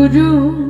You do.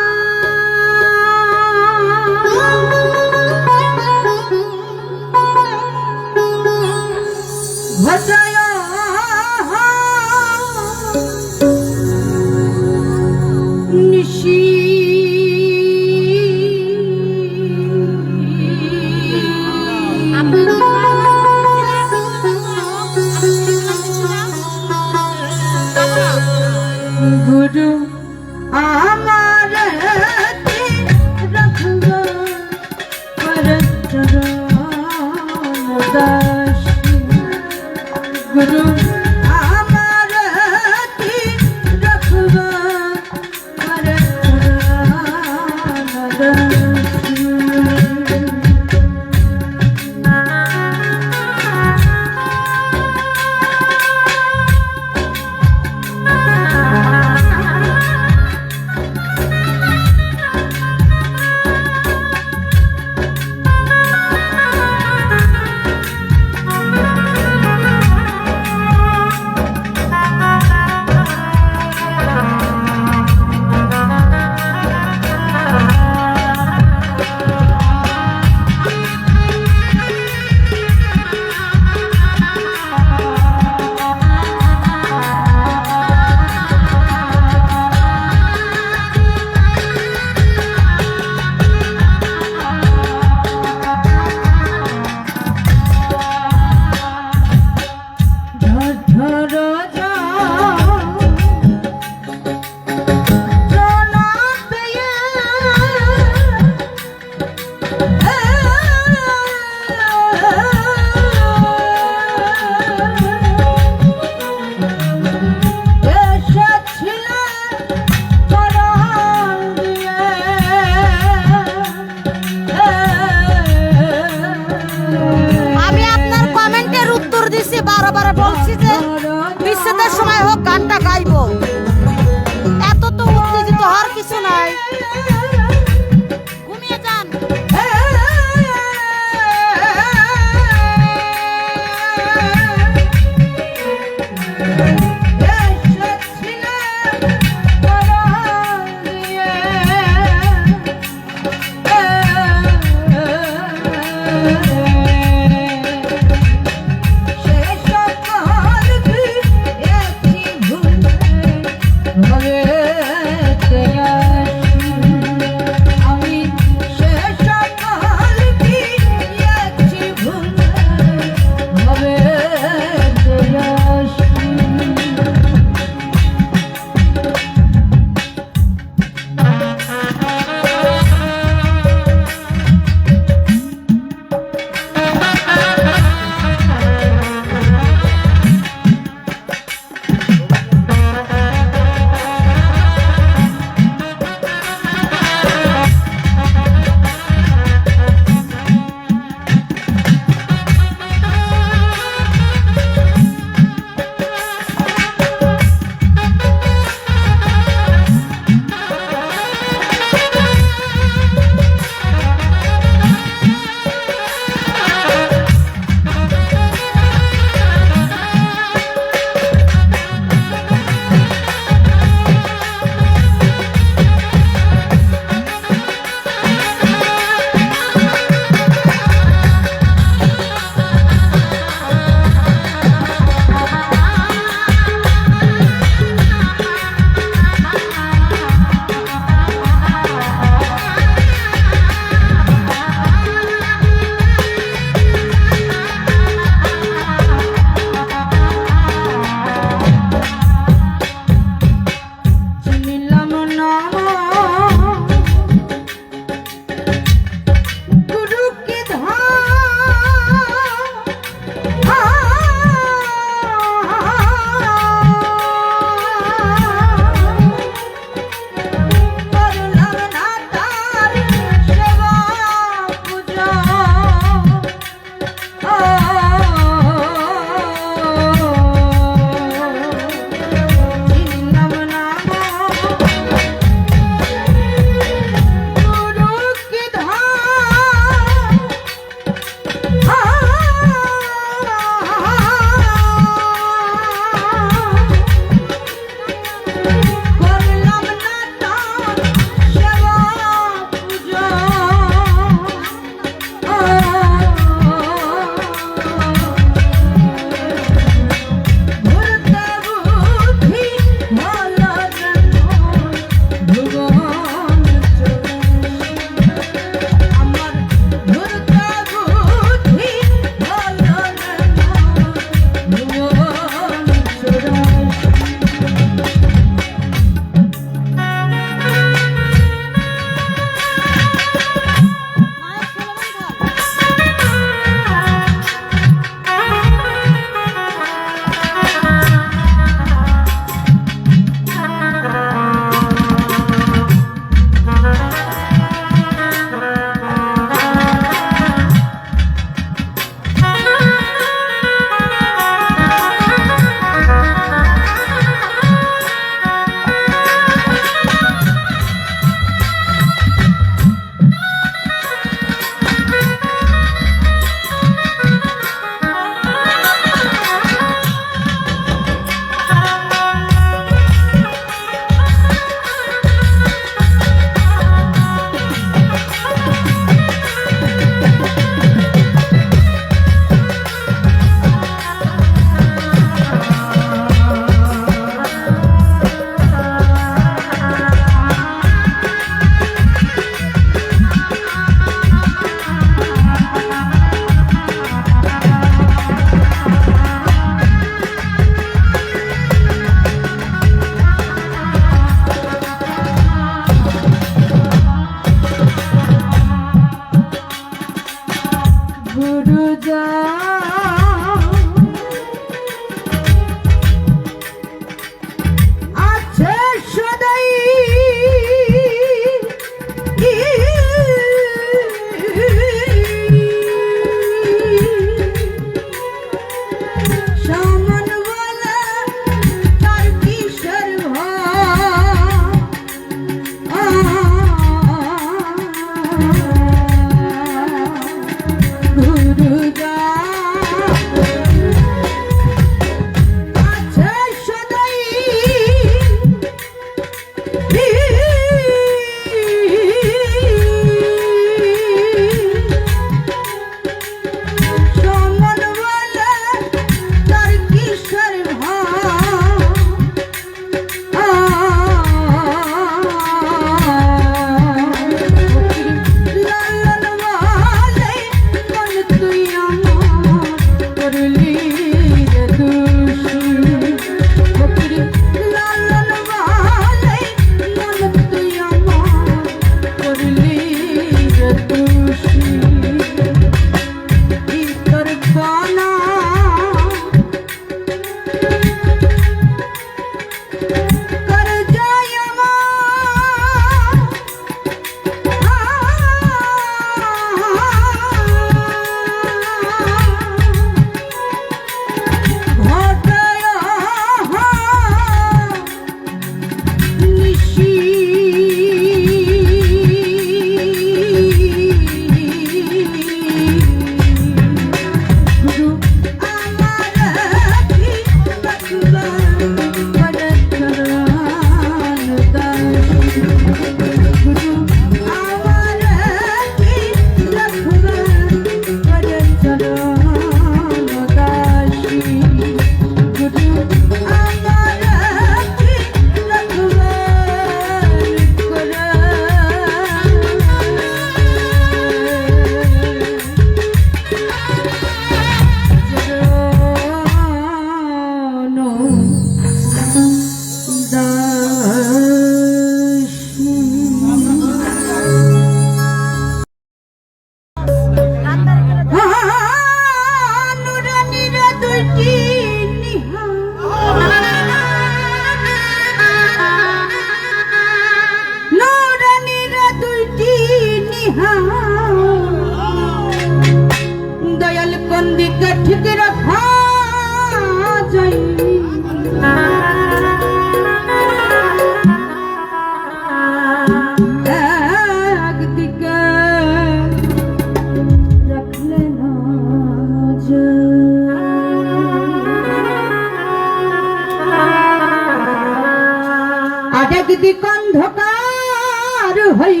তোমার হই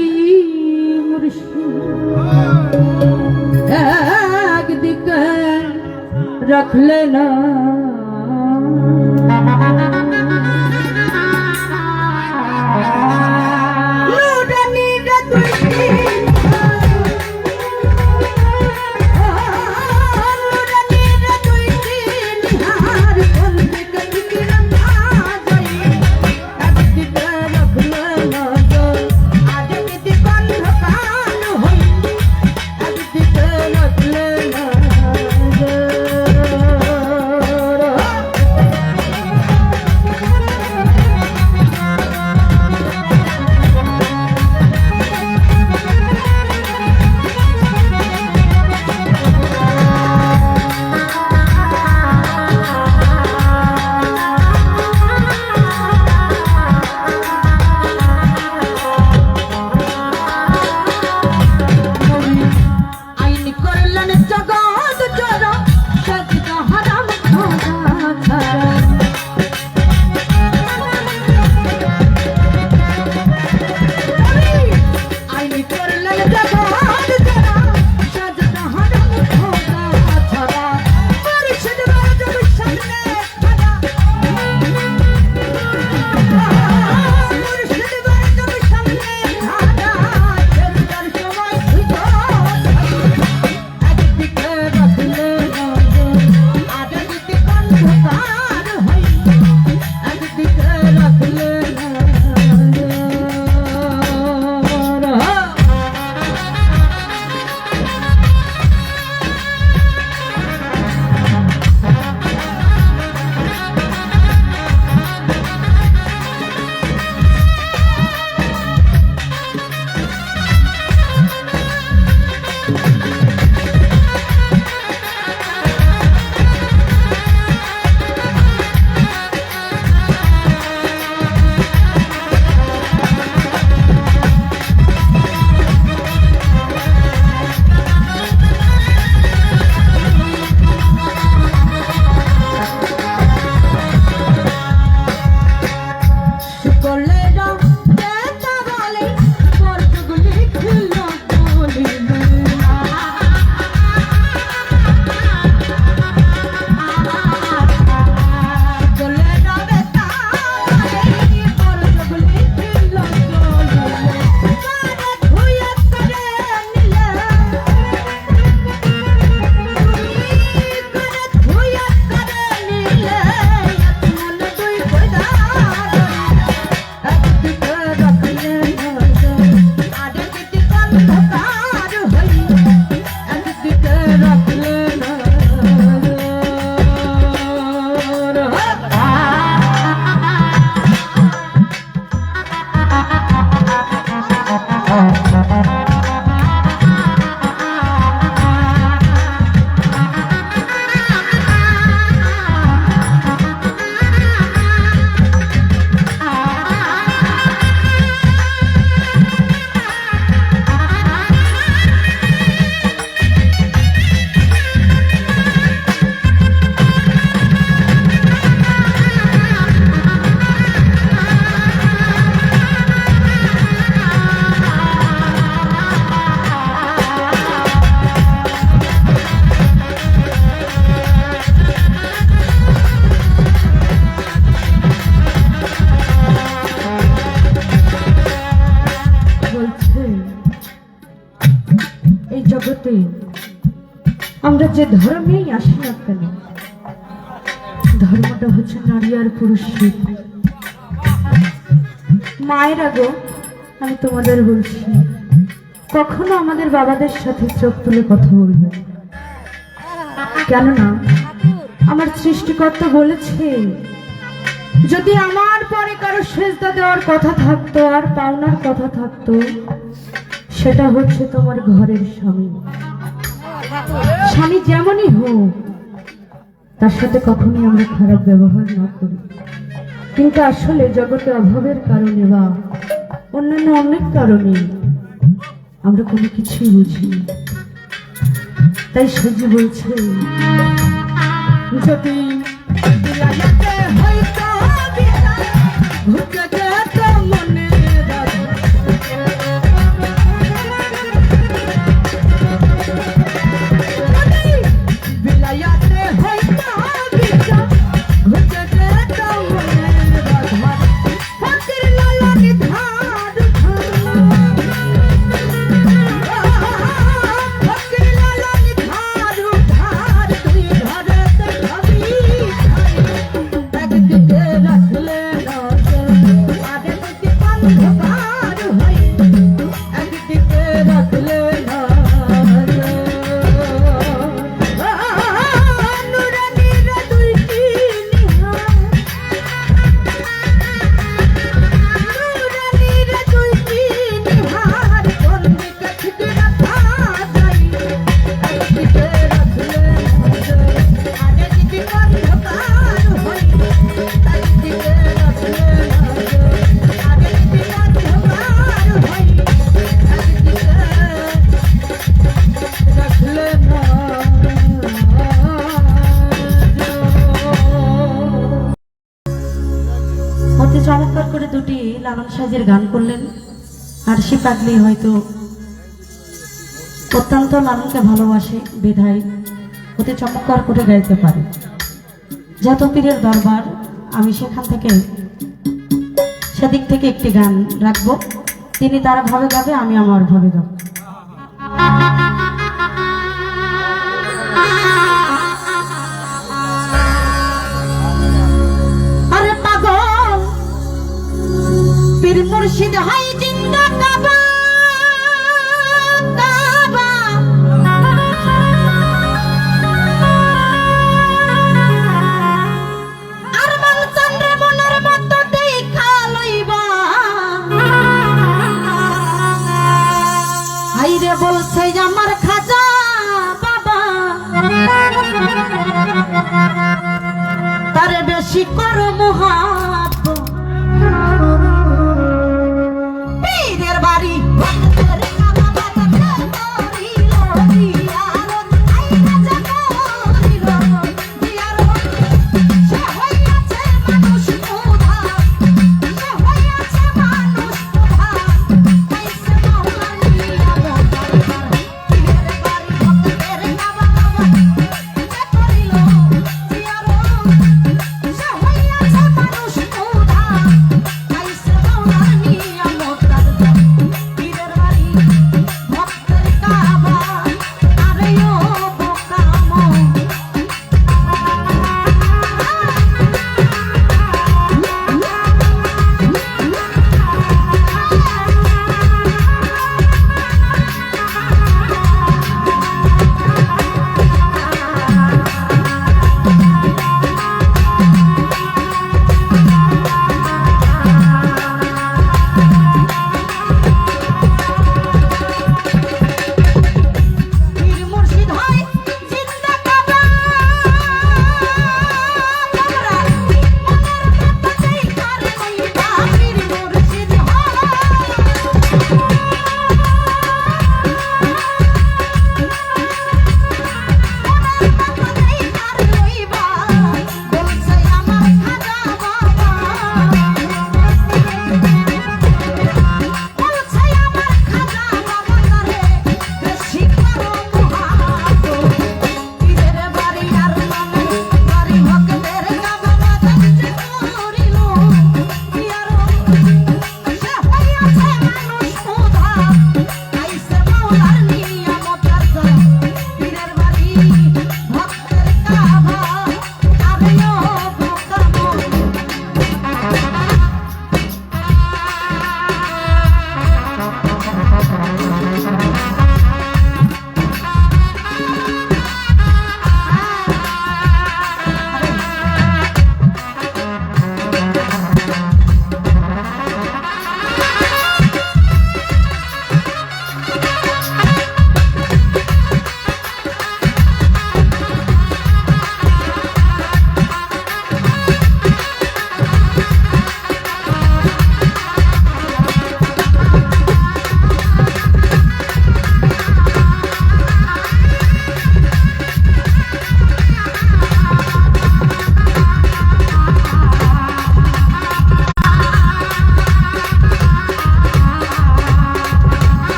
একদিকে রাখলে না। যে ধর্মেই আসি না কেন? ধর্মটা হচ্ছে নারী আর পুরুষের মায়েরা গো, আমি তোমাদের বলছি, কখনো আমাদের বাবাদের সাথে চোখ তুলে কথা বলবে কেননা, আমার সৃষ্টিকর্তা বলেছে, যদি আমার পরে কারও সেজদা দেওয়ার কথা থাকতো আর পাওনার কথা থাকতো, সেটা হচ্ছে তোমার ঘরের স্বামী। স্বামী যেমনই হোক, তার সাথে কখনোই আমরা খারাপ ব্যবহার না করি। কিন্তু আসলে জগতে অভাবের কারণে বা অন্যান্য অনেক কারণে আমরা কোনো কিছুই বুঝি তাই সজি বলছে, যদি পাগলি হয়তো অত্যন্ত লালনকে ভালোবাসে, বিধায় অতি চমৎকার করে গাইতে পারে। যত পীরের দরবার, আমি সেখান থেকে, সেদিক থেকে একটি গান রাখব। তিনি তারা ভাবে গাবে আমি আমার ভাবে গাবো মুর্শিদ হাই বলছে আমার খাজা বাবা তারে বেশি করো মহাব্বত